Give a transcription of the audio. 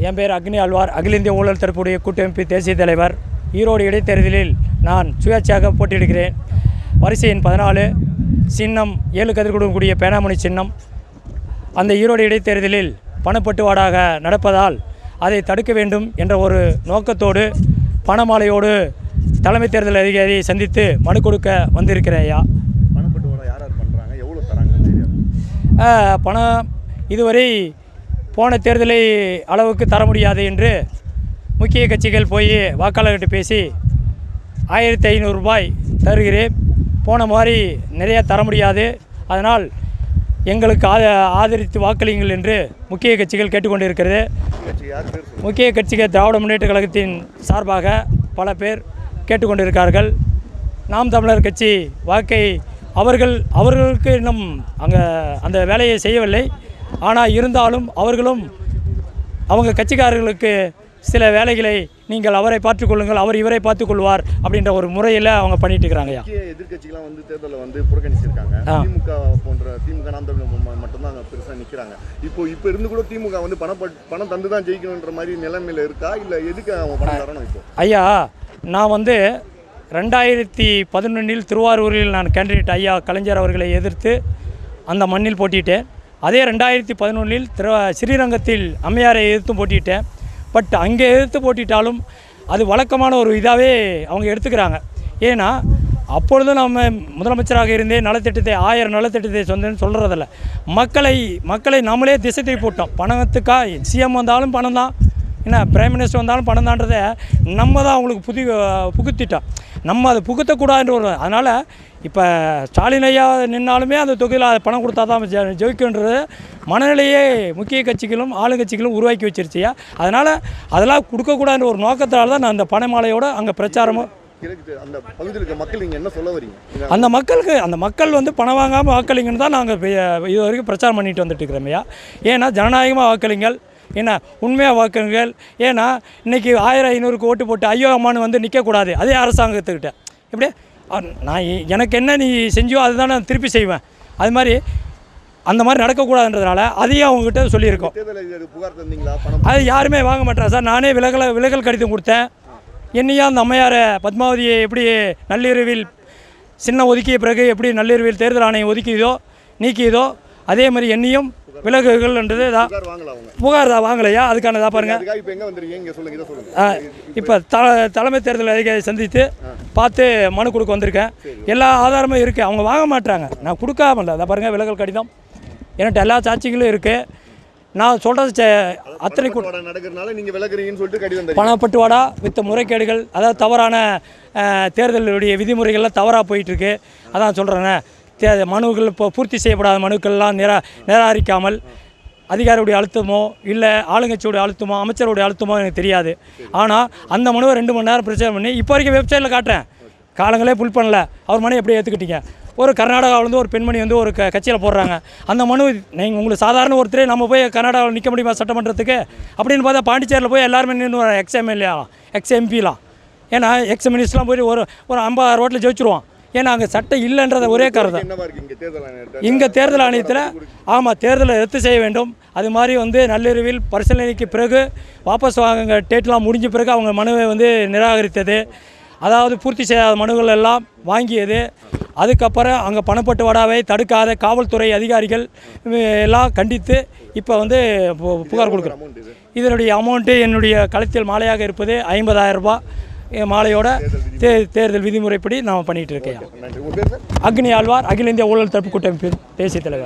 என் பேர் அக்னி ஆழ்வார் அகில இந்திய ஊழல் தடுப்புடைய கூட்டமைப்பு தேசிய தலைவர். ஈரோடு இடைத்தேர்தலில் நான் சுயேட்சையாக போட்டியிடுகிறேன். வரிசை எண் பதினாலு சின்னம் ஏழு கதிர்கொடுக்கும் கூடிய பேனாமணி சின்னம். அந்த ஈரோடு இடைத்தேர்தலில் பணப்பட்டுவாடாக நடப்பதால் அதை தடுக்க வேண்டும் என்ற ஒரு நோக்கத்தோடு பணமாலையோடு தலைமை தேர்தல் அதிகாரியை சந்தித்து மனு கொடுக்க வந்திருக்கிறேன் ஐயா. பணப்பட்டுவாடா யார் யார் பண்ணுறாங்க எவ்வளோ தராங்க? அந்த ஏரியாவில் ஆஹ், பணம் இதுவரை போன தேர்தலை அளவுக்கு தர முடியாது என்று முக்கிய கட்சிகள் போய் வாக்காளர்கிட்ட பேசி ஆயிரத்தி ஐநூறு ரூபாய் தருகிறேன். போன மாதிரி நிறைய தர முடியாது. அதனால் எங்களுக்கு ஆத ஆதரித்து வாக்களியுங்கள் என்று முக்கிய கட்சிகள் கேட்டுக்கொண்டிருக்கிறது. முக்கிய கட்சிகள் திராவிட முன்னேற்ற கழகத்தின் சார்பாக பல பேர் கேட்டுக்கொண்டிருக்கார்கள் நாம் தமிழர் கட்சி வாக்கை அவர்கள் அவர்களுக்கு இன்னும் அங்கே அந்த வேலையை செய்யவில்லை. ஆனால் இருந்தாலும் அவர்களும் அவங்க கட்சிக்காரர்களுக்கு சில வேலைகளை நீங்கள் அவரை பார்த்துக்கொள்ளுங்கள் அவர் இவரை பார்த்துக்கொள்வார் அப்படின்ற ஒரு முறையில் அவங்க பண்ணிட்டு இருக்கிறாங்க எதிர்க்கட்சிகளாம் வந்து தேர்தலில் வந்து புறக்கணிச்சிருக்காங்க. திமுக போன்ற திமுக நாம் தமிழர் ம- மட்டும்தான் பெருசாக நிற்கிறாங்க இப்போ இப்போ இருந்து கூட திமுக வந்து பணம் பணம் தந்து தான் ஜெயிக்கணுன்ற மாதிரி நிலைமையில இருக்கா? இல்லை எதுக்கு அவங்க பணம் தரணும் இப்போ? ஐயா நான் வந்து ரெண்டாயிரத்தி பதினொன்றில் திருவாரூரில் நான் கேண்டிடேட் ஐயா கலைஞர் அவர்களை எதிர்த்து அந்த மண்ணில் போட்டியிட்டேன். அதே ரெண்டாயிரத்தி பதினொன்றில் திரு ஸ்ரீரங்கத்தில் அம்மையாரை எதிர்த்து போட்டியிட்டேன். பட் அங்கே எதிர்த்து போட்டிட்டாலும் அது வழக்கமான ஒரு இதாகவே அவங்க எடுத்துக்கிறாங்க. ஏன்னா அப்பொழுதும் நம்ம முதலமைச்சராக இருந்தே நலத்திட்டத்தை ஆயிரம் நலத்திட்டத்தை சொந்தன்னு சொல்கிறதில்ல மக்களை மக்களை நம்மளே திசை திருப்பி போட்டோம். பணத்துக்காக சிஎம் வந்தாலும் பணம் தான் என்ன பிரைம் மினிஸ்டர் வந்தாலும் பணம் தான்றதை நம்ம தான் அவங்களுக்கு புதி புகுத்திட்டோம். நம்ம அதை புகுத்தக்கூடாதுன்ற ஒரு அதனால் இப்போ ஸ்டாலின் ஐயா நின்னாலுமே அந்த தொகுதியில் பணம் கொடுத்தா தான் ஜெயிக்குன்றது மனநிலையே முக்கிய கட்சிகளும் ஆளுங்கட்சிகளும் உருவாக்கி வச்சிருச்சியா அதனால் அதெல்லாம் கொடுக்கக்கூடாதுன்ற ஒரு நோக்கத்தால் தான் நான் அந்த பணமாலையோட அங்கே பிரச்சாரமும் கிழக்கு அந்த பகுதியில் இருக்க மக்கள் நீங்கள் என்ன சொல்ல வரீங்க? நீங்க அந்த மக்களுக்கு அந்த மக்கள் வந்து பணம் வாங்காமல் வாக்களிங்கன்னு தான் நாங்கள் இது வரைக்கும் பிரச்சாரம் பண்ணிட்டு வந்துட்டு இருக்கிறோமையா ஏன்னா ஜனநாயகமாக வாக்களிங்கள் ஏன்னா உண்மையாக வாக்குங்கள் ஏன்னா இன்றைக்கி ஆயிரம் ஐநூறுக்கு ஓட்டு போட்டு ஐயோ அம்மானு வந்து நிற்கக்கூடாது அதே அரசாங்கத்துக்கிட்ட. இப்படி நான் எனக்கு என்ன நீ செஞ்சியோ அதுதான் நான் திருப்பி செய்வேன். அது மாதிரி அந்த மாதிரி நடக்கக்கூடாதுன்றதுனால அதையும் அவங்ககிட்ட சொல்லியிருக்கோம். அது யாருமே வாங்க மாட்டாங்க சார். நானே விலகல விலகல் கடிதம் கொடுத்தேன். என்னையா அந்த அம்மையாரை பத்மாவதியை எப்படி நள்ளிரவில் சின்ன ஒதுக்கிய பிறகு எப்படி நள்ளிரவில் தேர்தல் ஆணையம் ஒதுக்கியதோ நீக்கியதோ அதே மாதிரி என்னையும் விலகுகள்ன்றது தான் புகார் தான் வாங்கலையா? அதுக்கானதா பாருங்க. அதுக்காக இப்போ த தலைமை தேர்தல் அதிகாரி சந்தித்து பார்த்து மனு கொடுக்க வந்திருக்கேன். எல்லா ஆதாரமும் இருக்குது அவங்க வாங்க மாட்டாங்க நான் கொடுக்காம இல்லை. அதை பாருங்கள் விலகல் கடிதம். என்கிட்ட எல்லா சாட்சிகளும் இருக்குது நான் சொல்கிறது அத்தனை நடக்கிறதுனால நீங்கள் விலகுறீங்கன்னு சொல்லிட்டு கடிதம் பணப்பட்டுவாடா வித்த முறைகேடுகள். அதாவது தவறான தேர்தலுடைய விதிமுறைகள்லாம் தவறாக போயிட்டுருக்கு அதான் சொல்கிறேனே தே மனுக்கள் இப்போ பூர்த்தி செய்யப்படாத மனுக்கள்லாம் நிரா நிராகரிக்காமல் அதிகாரியுடைய அழுத்தமோ இல்லை ஆளுங்கட்சியுடைய அழுத்தமோ அமைச்சருடைய அழுத்தமோ எனக்கு தெரியாது. ஆனால் அந்த மனுவை ரெண்டு மணி நேரம் பிரச்சனை பண்ணி இப்போ வரைக்கும் வெப்சைட்டில் காட்டுறேன். காலங்களே புல் பண்ணல. அவர் மனு எப்படி ஏற்றுக்கிட்டீங்க ஒரு கர்நாடகாவிலேருந்து ஒரு பெண்மணி வந்து ஒரு க கட்சியில் போடுறாங்க. அந்த மனு நீங்கள் உங்களுக்கு சாதாரண ஒருத்தரே நம்ம போய் கர்நாடகாவில் நிற்க முடியுமா சட்டமன்றத்துக்கு? அப்படின்னு பார்த்தா பாண்டிச்சேரியில் போய் எல்லாருமே நின்று எக்ஸ் எம்எல்ஏலாம் எக்ஸ் எம்பிலாம் ஏன்னா எக்ஸ் மினிஸ்டர்லாம் போய் ஒரு ஒரு ஐம்பது ரோட்டில் ஜெயிச்சிருவான். ஏன்னா அங்கே சட்டம் இல்லைன்றத ஒரே காரணம் இருக்கு இங்கே தேர்தல் ஆணையத்தில் ஆமாம் தேர்தலை ரத்து செய்ய வேண்டும். அது மாதிரி வந்து நள்ளிரவில் பரிசீலனைக்கு பிறகு வாபஸ் வாங்குங்க டேட்லாம் முடிஞ்ச பிறகு அவங்க மனுவை வந்து நிராகரித்தது. அதாவது பூர்த்தி செய்யாத மனுகள் எல்லாம் வாங்கியது. அதுக்கப்புறம் அங்கே பணப்பட்டு வடாவை தடுக்காத காவல்துறை அதிகாரிகள் எல்லாம் கண்டித்து இப்போ வந்து புகார் கொடுக்குறோம். இதனுடைய அமௌண்ட்டு என்னுடைய களத்தில் மாலையாக இருப்பது ஐம்பதாயிரம் ரூபாய். மாலையோட தே தேர்தல் விதிமுறைப்படி நான் பண்ணிகிட்டு இருக்கேன். அக்னி ஆழ்வார் அகில இந்திய ஊழல் தடுப்பு கூட்டமைப்பின் தேசிய தலைவர்.